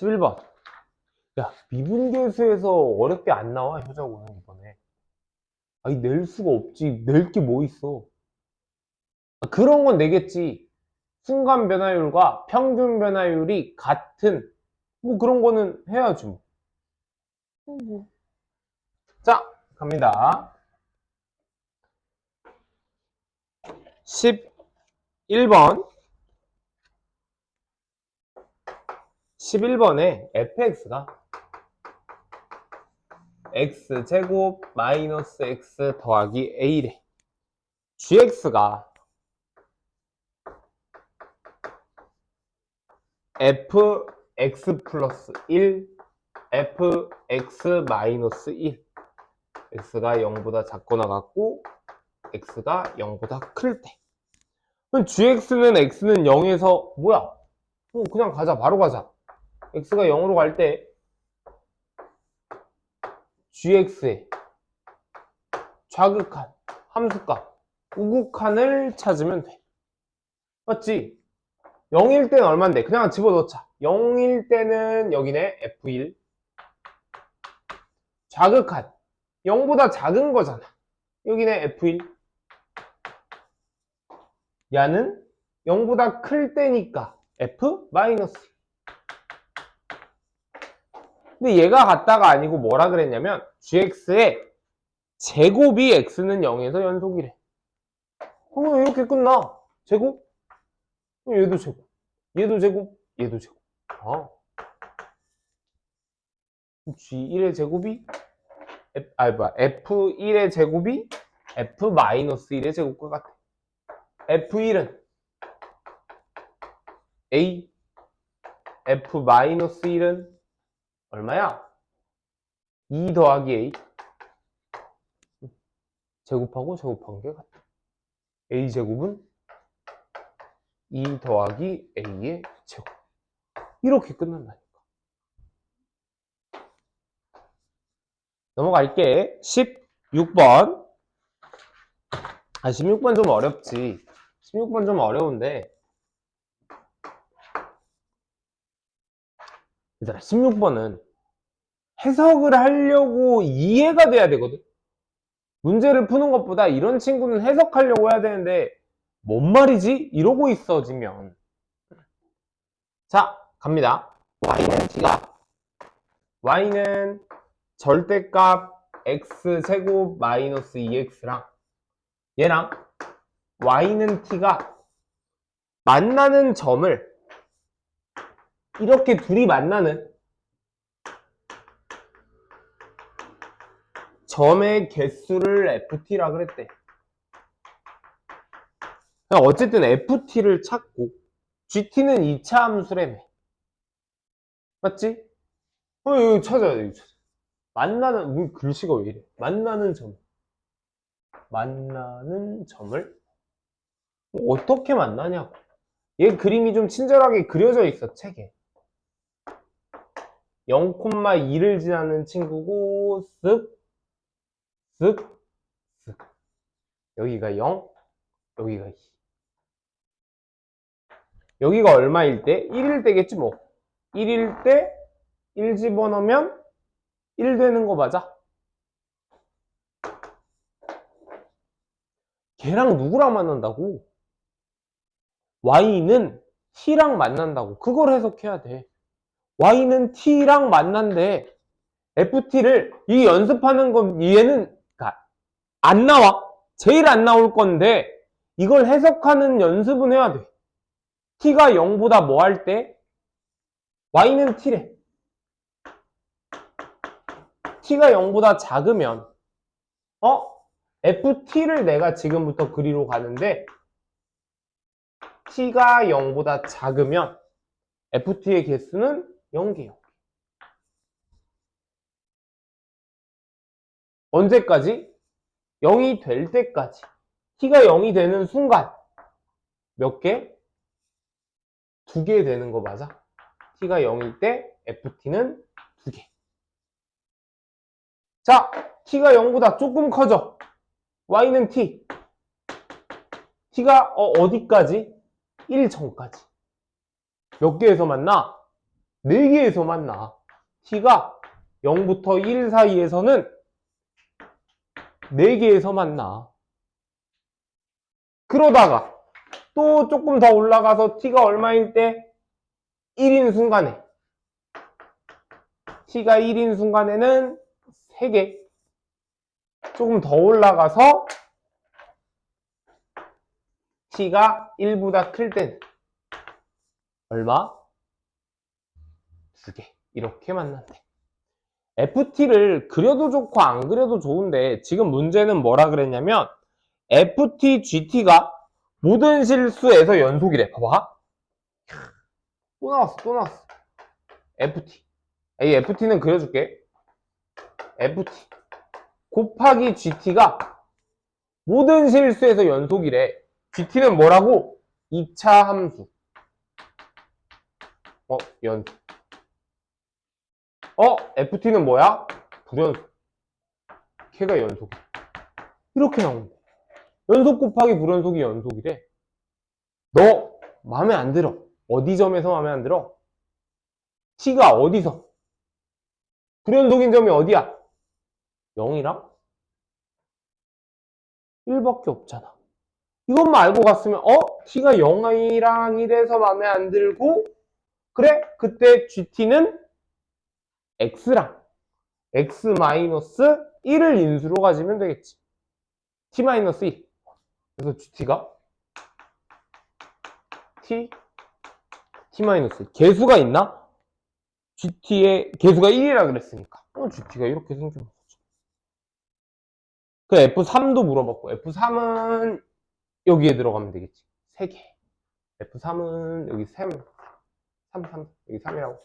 11번. 야, 미분계수에서 어렵게 안 나와, 효자고는 이번에. 아니, 낼 수가 없지. 낼 게 뭐 있어. 아, 그런 건 내겠지. 순간 변화율과 평균 변화율이 같은, 뭐 그런 거는 해야지, 뭐. 어, 뭐. 자, 갑니다. 11번. 11번에 fx가 x제곱 마이너스 x 더하기 a래. gx가 fx 플러스 1 fx 마이너스 1 x가 0보다 작거나 같고 x가 0보다 클 때. gx는 x는 0에서 뭐야? 어, 그냥 가자. 바로 가자 x가 0으로 갈 때 gx의 좌극한 함수값 우극한을 찾으면 돼. 맞지? 0일 때는 얼만데? 그냥 집어넣자. 0일 때는 여기네 f1 좌극한. 0보다 작은 거잖아. 여기네 f1 야는 0보다 클 때니까 f 마이너스 근데 얘가 같다가 아니고 뭐라 그랬냐면 gx의 제곱이 x는 0에서 연속이래. 그러면 이렇게 끝나. 제곱? 얘도 제곱. 얘도 제곱. 얘도 제곱. 아. g1의 제곱이 F, 아 뭐야 f1의 제곱이 f-1의 제곱과 같아. f1은 a f-1은 얼마야? 2 더하기 a. 제곱하고 제곱한 게 같아. A 제곱은 2 더하기 a의 제곱. 이렇게 끝난다니까. 넘어갈게. 16번. 아 16번 좀 어렵지. 16번 좀 어려운데 얘들아 16번은 해석을 하려고 이해가 돼야 되거든. 문제를 푸는 것보다 이런 친구는 해석하려고 해야 되는데 뭔 말이지? 이러고 있어지면 자 갑니다. y는 t가 y는 절대값 x제곱 마이너스 2x랑 얘랑 y는 t가 만나는 점을 이렇게 둘이 만나는 점의 개수를 ft라 그랬대. 어쨌든 ft를 찾고 gt는 2차 함수래매. 맞지? 어, 이거 찾아야 돼. 이거 찾아. 만나는 뭐 글씨가 왜 이래? 만나는 점. 만나는 점을 어떻게 만나냐고. 얘 그림이 좀 친절하게 그려져 있어 책에. 0,2를 지나는 친구고 쓱, 쓱, 쓱. 여기가 0, 여기가 2. 여기가 얼마일 때? 1일 때겠지 뭐. 1일 때 1 집어넣으면 1 되는 거 맞아? 걔랑 누구랑 만난다고? y는 t랑 만난다고. 그걸 해석해야 돼. Y는 t랑 만난대. ft를 이 연습하는 건 얘는 그러니까 안 나와. 제일 안 나올 건데 이걸 해석하는 연습은 해야 돼. t가 0보다 뭐 할 때? y는 t래. t가 0보다 작으면 어? ft를 내가 지금부터 그리러 가는데 t가 0보다 작으면 ft의 개수는 0개요. 언제까지? 0이 될 때까지. t가 0이 되는 순간 몇 개? 두 개 되는 거 맞아? t가 0일 때 ft는 두 개. 자, t가 0보다 조금 커져. y는 t. t가 어, 어디까지? 1 전까지. 몇 개에서 만나? 4개에서 만 나. t가 0부터 1 사이에서는 4개에서 만 나. 그러다가 또 조금 더 올라가서 t가 얼마일 때 1인 순간에 t가 1인 순간에는 3개 조금 더 올라가서 t가 1보다 클 때는 얼마? 2개 이렇게 만난대 FT를 그려도 좋고 안 그려도 좋은데 지금 문제는 뭐라 그랬냐면 FT, GT가 모든 실수에서 연속이래. 봐봐. 또 나왔어 또 나왔어. FT 이 FT는 그려줄게. FT 곱하기 GT가 모든 실수에서 연속이래. GT는 뭐라고? 2차 함수. 어 연속 어 FT는 뭐야? 불연속 걔가 연속 이렇게 나온다 연속 곱하기 불연속이 연속이래 너 마음에 안 들어 어디 점에서 마음에 안 들어? t가 어디서? 불연속인 점이 어디야? 0이랑 1밖에 없잖아. 이것만 알고 갔으면 어? t가 0이랑 1에서 마음에 안 들고 그래? 그때 gt는 x랑 x-1을 인수로 가지면 되겠지. t-1 그래서 gt가 t t-1 개수가 있나? GT의 개수가 1이라 그랬으니까. 어, GT가 이렇게 생기는 거죠 그 F3도 물어봤고 F3은 여기에 들어가면 되겠지. 3개. F3은 여기 3 3, 3 여기 3이라고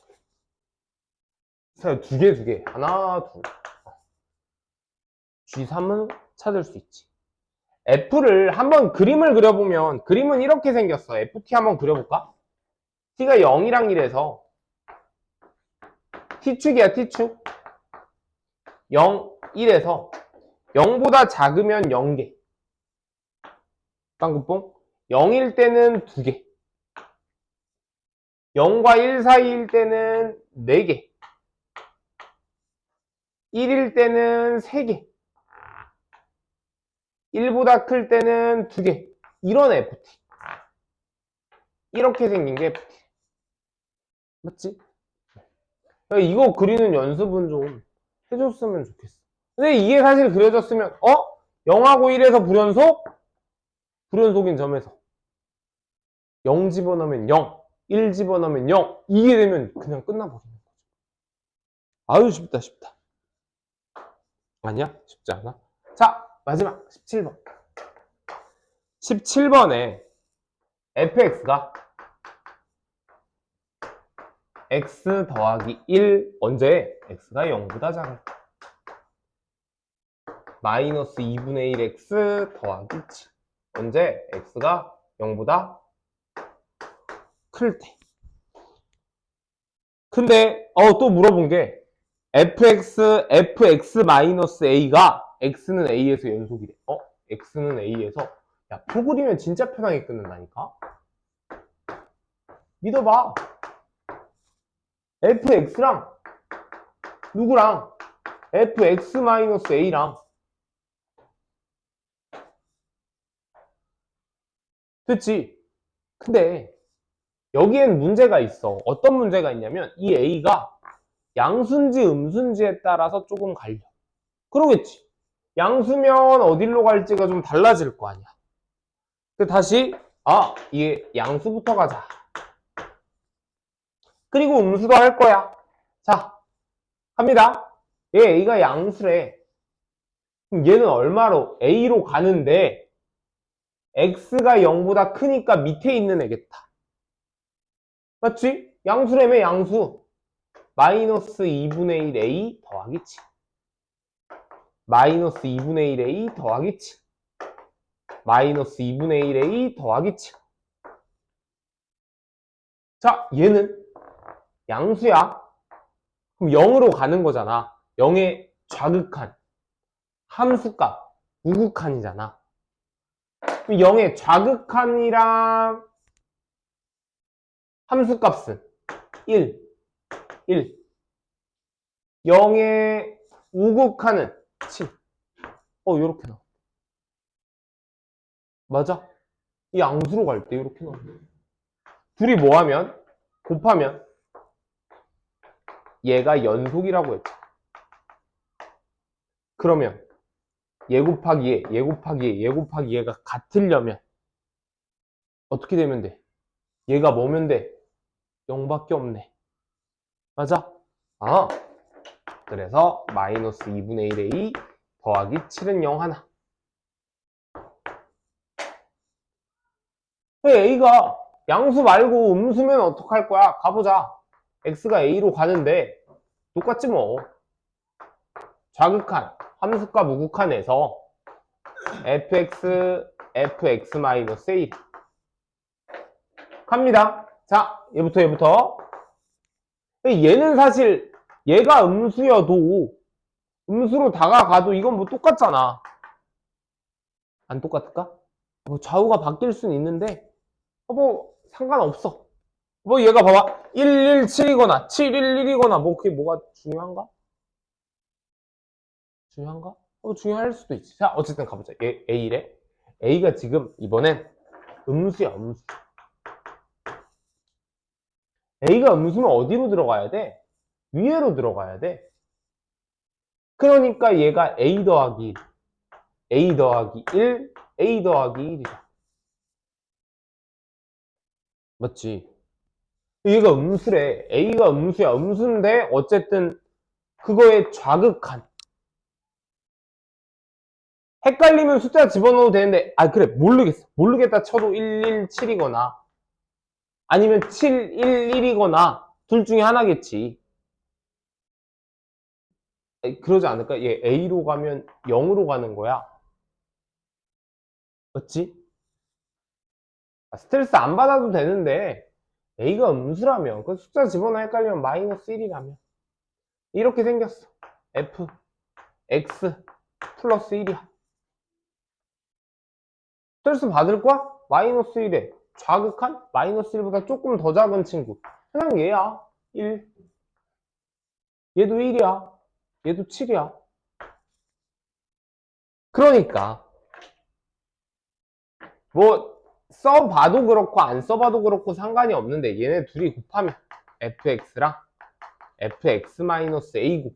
두 개, 두 개. 하나, 둘. G3은 찾을 수 있지. F를 한번 그림을 그려보면, 그림은 이렇게 생겼어. FT 한번 그려볼까? T가 0이랑 1에서 T축이야, T축. 0, 1에서 0보다 작으면 0개. 빵꾸뽕. 0일 때는 2개. 0과 1 사이일 때는 4개. 1일 때는 3개. 1보다 클 때는 2개. 이런 FT. 이렇게 생긴 게 FT. 맞지? 이거 그리는 연습은 좀 해줬으면 좋겠어. 근데 이게 사실 그려졌으면, 어? 0하고 1에서 불연속? 불연속인 점에서. 0 집어넣으면 0, 1 집어넣으면 0. 이게 되면 그냥 끝나버리는 거죠. 아유, 쉽다, 쉽다. 아니야? 쉽지 않아? 자, 마지막 17번. 17번에 fx가 x 더하기 1 언제 x가 0보다 작을 때 마이너스 2분의 1x 더하기 7 언제 x가 0보다 클 때 근데 어 또 물어본 게 fx fx 마이너스 a가 x는 a에서 연속이래 어? x는 a에서? 야 프로그리면 진짜 편하게 끊는다니까? 믿어봐. fx랑 누구랑? fx-a랑. 됐지? 근데 여기엔 문제가 있어. 어떤 문제가 있냐면 이 a가 양수인지 음수인지에 따라서 조금 갈려 그러겠지 양수면 어디로 갈지가 좀 달라질 거 아니야 근데 다시 아 이게 양수부터 가자 그리고 음수도 할 거야. 자, 합니다. 얘 A가 양수래. 그럼 얘는 얼마로? A로 가는데 X가 0보다 크니까 밑에 있는 애겠다. 맞지? 양수라며 양수. 마이너스 2분의 1 A 더하기 7. 마이너스 2분의 1 A 더하기 7. 마이너스 2분의 1 A 더하기 7. 자, 얘는 양수야. 그럼 0으로 가는 거잖아. 0의 좌극한, 함수값, 우극한이잖아. 그럼 0의 좌극한이랑 함수값은 1. 1. 0의 우극하는 7. 어, 요렇게 나와. 맞아? 이 양수로 갈 때 이렇게 나와. 둘이 뭐 하면? 곱하면 얘가 연속이라고 했죠. 그러면 얘 곱하기 얘, 얘 곱하기 얘, 얘 곱하기 얘가 같으려면 어떻게 되면 돼? 얘가 뭐면 돼? 0밖에 없네. 맞아? 아. 그래서 마이너스 2분의 1의 2 더하기 7은 0 하나. A가 양수 말고 음수면 어떡할 거야? 가보자. X가 A로 가는데 똑같지 뭐. 좌극한, 함수값 우극한에서 fx, fx-1 갑니다. 자, 얘부터 얘부터. 얘는 사실 얘가 음수여도 음수로 다가가도 이건 뭐 똑같잖아. 안 똑같을까? 뭐 좌우가 바뀔 수는 있는데 어, 뭐 상관없어. 뭐 얘가 봐봐 117이거나 711이거나 뭐 그게 뭐가 중요한가? 중요한가? 어 중요할 수도 있지. 자 어쨌든 가보자. 얘 A래. A가 지금 이번엔 음수야 음수. A가 음수면 어디로 들어가야 돼? 위에로 들어가야 돼. 그러니까 얘가 A 더하기 1, A 더하기 1, A 더하기 1이다. 맞지? 얘가 음수래. A가 음수야. 음수인데 어쨌든 그거에 좌극한. 헷갈리면 숫자 집어넣어도 되는데 아 그래 모르겠어. 모르겠다 쳐도 117이거나 아니면 711이거나 둘 중에 하나겠지. 그러지 않을까? 얘 A로 가면 0으로 가는 거야. 맞지? 아, 스트레스 안 받아도 되는데 A가 음수라면 그 숫자 집어넣어 헷갈리면 마이너스 1이라면 이렇게 생겼어. F, X 플러스 1이야. 스트레스 받을 거야? 마이너스 1에 좌극한 마이너스 1보다 조금 더 작은 친구. 그냥 얘야. 1. 얘도 1이야. 얘도 7이야. 그러니까 뭐 써봐도 그렇고 안 써봐도 그렇고 상관이 없는데 얘네 둘이 곱하면 fx랑 fx-a곱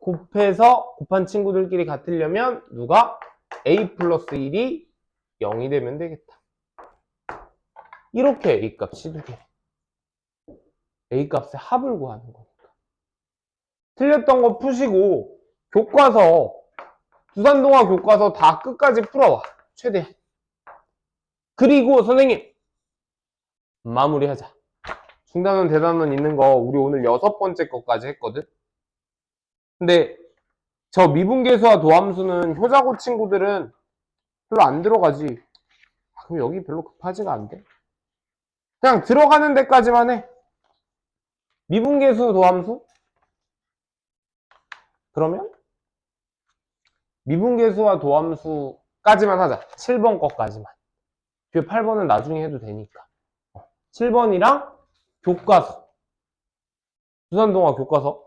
곱해서 곱한 친구들끼리 같으려면 누가 a 플러스 1이 0이 되면 되겠다. 이렇게 a 값이 두 개. a 값의 합을 구하는 거니까. 틀렸던 거 푸시고 교과서 부산동화 교과서 다 끝까지 풀어와. 최대한. 그리고 선생님 마무리하자. 중단원 대단원 있는 거 우리 오늘 여섯 번째 거까지 했거든. 근데 저 미분계수와 도함수는 효자고 친구들은 별로 안 들어가지. 아, 그럼 여기 별로 급하지가 않대. 그냥 들어가는 데까지만 해. 미분계수 도함수? 그러면 미분계수와 도함수까지만 하자. 7번 거까지만. 뒤에 8번은 나중에 해도 되니까. 7번이랑 교과서. 부산동화 교과서.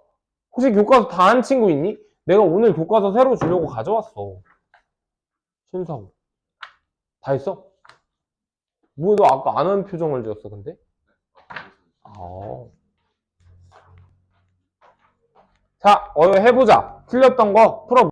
혹시 교과서 다 한 친구 있니? 내가 오늘 교과서 새로 주려고 가져왔어. 신사고. 다 했어? 뭐, 너 아까 안 하는 표정을 지었어, 근데? 아. 자, 어, 해보자. 틀렸던 거 풀어.